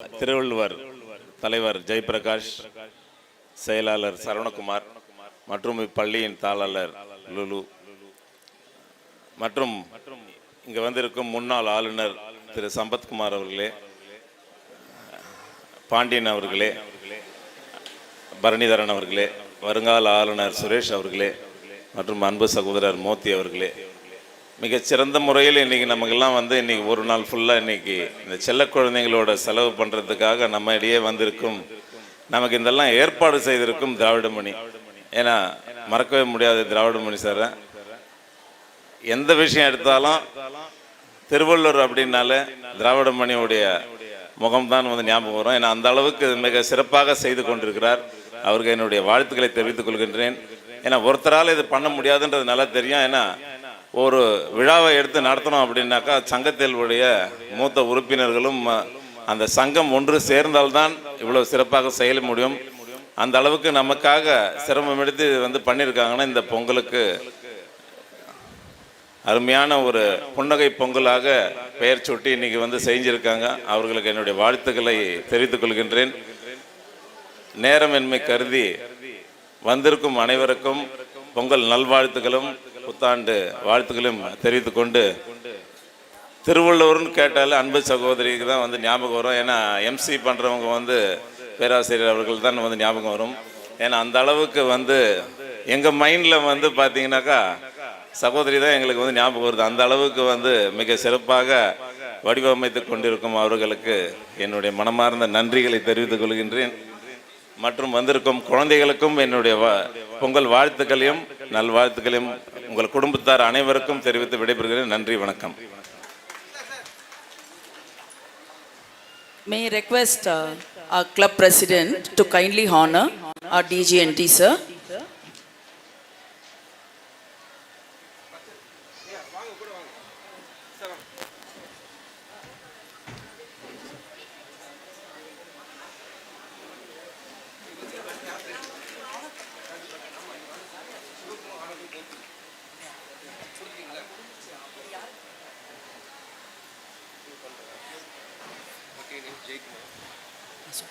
திருவள்ளுவர் தலைவர் ஜெயபிரகாஷ் செயலாளர் சரவணகுமார் மற்றும் இப்பள்ளியின் தாளாளர் லுலு. மற்றும் இங்கு வந்திருக்கும் முன்னாள் ஆளுநர் திரு. சம்பத்குமார் அவர்களே பாண்டியன் அவர்களே பரணிதரன் அவர்களே வருங்கால ஆளுநர் சுரேஷ் அவர்களே மற்றும் அன்பு சகோதரர் மோத்தி அவர்களே மிகச்சிறந்த முறையில் இன்றைக்கி நமக்கெல்லாம் வந்து இன்றைக்கி ஒரு நாள் ஃபுல்லாக இன்றைக்கி இந்த செல்ல குழந்தைங்களோட செலவு பண்ணுறதுக்காக நம்ம இடையே வந்திருக்கும் நமக்கு இதெல்லாம் ஏற்பாடு செய்திருக்கும் திராவிடமணி. ஏன்னா மறக்கவே முடியாது திராவிடமணி சாரை. எந்த விஷயம் எடுத்தாலும் திருவள்ளூர் அப்படின்னாலே திராவிடமணியுடைய முகம்தான் வந்து ஞாபகம் வரும். ஏன்னா அந்த அளவுக்கு மிக சிறப்பாக செய்து கொண்டிருக்கிறார். அவருக்கு என்னுடைய வாழ்த்துக்களை தெரிவித்துக் கொள்கின்றேன். ஏன்னா ஒருத்தரால் இது பண்ண முடியாதுன்றது நல்லா தெரியும். ஏன்னா ஒரு விழாவை எடுத்து நடத்தணும் அப்படின்னாக்கா சங்கத்தினுடைய மூத்த உறுப்பினர்களும் அந்த சங்கம் ஒன்று சேர்ந்தால்தான் இவ்வளவு சிறப்பாக செயல முடியும். அந்த அளவுக்கு நமக்காக சிரமம் எடுத்து வந்து பண்ணியிருக்காங்கன்னா இந்த பொங்கலுக்கு அருமையான ஒரு புன்னகை பொங்கலாக பெயர் சுட்டி இன்னைக்கு வந்து செஞ்சுருக்காங்க. அவர்களுக்கு என்னுடைய வாழ்த்துக்களை தெரிவித்துக் கொள்கின்றேன். நேரம் என்மை கருதி வந்திருக்கும் அனைவருக்கும் பொங்கல் நல்வாழ்த்துக்களும். புத்தாண்டு வாழ்த்துக்களையும் தெரிவித்து கொண்டு திருவள்ளுவர்னு கேட்டாலே அன்பு சகோதரிக்கு தான் வந்து ஞாபகம் வரும். ஏன்னா எம்சி பண்ணுறவங்க வந்து பேராசிரியர் அவர்கள் தான் வந்து ஞாபகம் வரும். ஏன்னா அந்த அளவுக்கு வந்து எங்கள் மைண்டில் வந்து பார்த்தீங்கன்னாக்கா சகோதரி தான் எங்களுக்கு வந்து ஞாபகம் வருது. அந்த அளவுக்கு வந்து மிக சிறப்பாக வடிவமைத்து கொண்டிருக்கும் அவர்களுக்கு என்னுடைய மனமார்ந்த நன்றிகளை தெரிவித்துக் கொள்கின்றேன். மற்றும் வந்திருக்கும் குழந்தைகளுக்கும் என்னுடைய வா- பொங்கல் வாழ்த்துக்களையும் நல்வாழ்த்துக்களையும் உங்கள் குடும்பத்தார் அனைவருக்கும் தெரிவித்து விடைபெறுகிறேன் நன்றி வணக்கம் May I request uh, our club president to kindly honor our DGNT, sir. Thank you. sir.